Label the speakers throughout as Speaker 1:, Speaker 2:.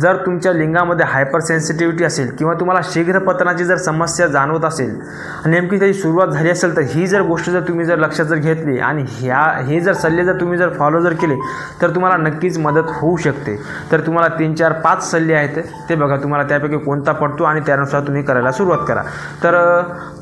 Speaker 1: जर तुमच्या लिंगामध्ये hyper sensitivity असेल किंवा तुम्हाला शीघ्रपतनाची जर समस्या जाणवत असेल नेमकी त्याची सुरुवात झाली असेल तर ही जर गोष्ट जर तुम्ही जर लक्षात जर घेतली आणि ह्या हे जर सल्ले जर तुम्ही जर फॉलो जर केले तर तुम्हाला नक्कीच मदत होऊ शकते. तर तुम्हाला तीन चार पाच सल्ले आहेत ते. बघा तुम्हाला त्यापैकी कोणता पडतो आणि त्यानुसार तुम्ही करायला सुरुवात करा. तर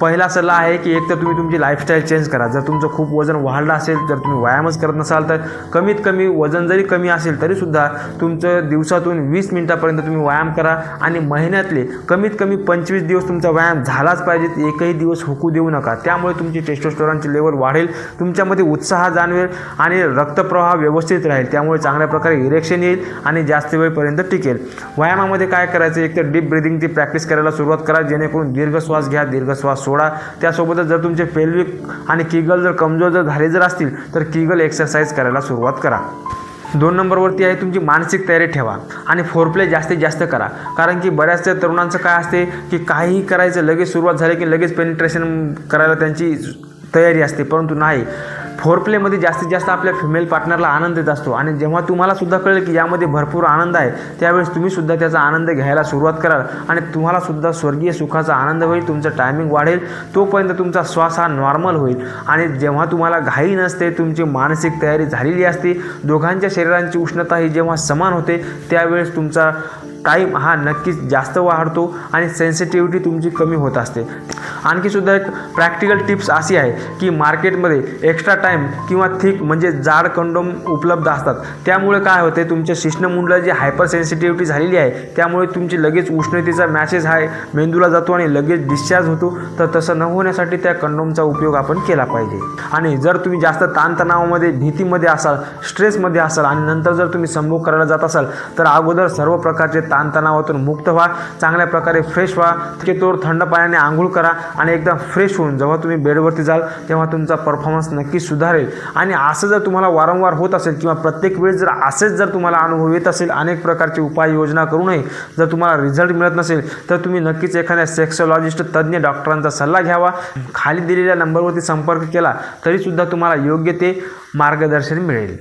Speaker 1: पहिला सल्ला आहे की एक तर तुम्ही तुमची लाईफस्टाईल चेंज करा. जर तुमचं खूप वजन वाढलं असेल जर तुम्ही व्यायामच करत नसाल तर कमीत कमी वजन जरी कमी असेल तरीसुद्धा तुमचं दिवसातून वीस मिनटापर्यंत तुम्ही व्यायाम करा आणि महिन्यातले कमीत कमी पंचवीस दिवस तुमचा व्यायाम झालाच पाहिजे. एकही दिवस हुकू देऊ नका. त्यामुळे तुमची टेस्टोस्टेरॉनची लेवल वाढेल तुमच्यामध्ये उत्साह जाणवेल आणि रक्तप्रवाह व्यवस्थित राहील. त्यामुळे चांगल्या प्रकारे इरेक्शन येईल आणि जास्त वेळपर्यंत टिकेल. व्यायामामध्ये काय करायचं? एक तर डीप ब्रिदिंगची प्रॅक्टिस करायला सुरुवात करा. जेणेकरून दीर्घ श्वास घ्या दीर्घ श्वास सोडा. त्यासोबतच जर तुमचे पेल्विक आणि किगल जर कमजोर जर झाले जर असतील तर किगल एक्सरसाइज करायला सुरुवात करा. दोन नंबरवरती आहे तुमची मानसिक तयारी ठेवा आणि फोरप्ले जास्तीत जास्त करा. कारण की बऱ्याचशा तरुणांचं काय असते की काहीही करायचं लगेच सुरुवात झाली की लगेच पेनिट्रेशन करायला त्यांची तयारी असते. परंतु नाही फोरप्लेमध्ये जास्तीत जास्त आपल्या फिमेल पार्टनरला आनंद देत असतो. आणि जेव्हा तुम्हाला सुद्धा कळेल की यामध्ये भरपूर आनंद आहे त्यावेळेस तुम्ही सुद्धा त्याचा आनंद घ्यायला सुरुवात कराल. आणि तुम्हाला सुद्धा स्वर्गीय सुखाचा आनंद होईल तुमचं टायमिंग वाढेल तोपर्यंत तुमचा श्वास हा नॉर्मल होईल. आणि जेव्हा तुम्हाला घाई नसते तुमची मानसिक तयारी झालेली असते दोघांच्या शरीरांची उष्णता ही जेव्हा समान होते त्यावेळेस तुमचा टाईम हा नक्कीच जास्त वाढतो आणि सेन्सिटिव्हिटी तुमची कमी होत असते. आणखी सुद्धा एक प्रॅक्टिकल टिप्स अशी आहे की मार्केटमध्ये एक्स्ट्रा टाईम किंवा थिक म्हणजे जाड कंडोम उपलब्ध असतात. त्यामुळे काय होते तुमच्या शिश्नमुंडला जी हायपर सेन्सिटिव्हिटी झालेली आहे त्यामुळे तुमची लगेच उष्णतेचा मॅसेज हा मेंदूला जातो आणि लगेच डिस्चार्ज होतो. तर तसं न होण्यासाठी त्या कंडोमचा उपयोग आपण केला पाहिजे. आणि जर तुम्ही जास्त ताणतणावामध्ये भीतीमध्ये असाल स्ट्रेसमध्ये असाल आणि नंतर जर तुम्ही संभोग करायला जात असाल तर अगोदर सर्व प्रकारचे ताणतणावातून मुक्त व्हा. चांगल्या प्रकारे फ्रेश व्हा. तोर थंड पाण्याने आंघोळ करा. आणि एकदम फ्रेश होऊन जेव्हा तुम्ही बेडवरती जाल तेव्हा तुमचा परफॉर्मन्स नक्कीच सुधारेल. आणि असं जर तुम्हाला वारंवार होत असेल किंवा प्रत्येक वेळेस जर असेच जर तुम्हाला अनुभव येत असेल अनेक प्रकारचे उपाययोजना करूनही जर तुम्हाला रिझल्ट मिळत नसेल तर तुम्ही नक्कीच एखाद्या सेक्सॉलॉजिस्ट तज्ज्ञ डॉक्टरांचा सल्ला घ्यावा. खाली दिलेल्या नंबरवरती संपर्क केला तरीसुद्धा तुम्हाला योग्य ते मार्गदर्शन मिळेल.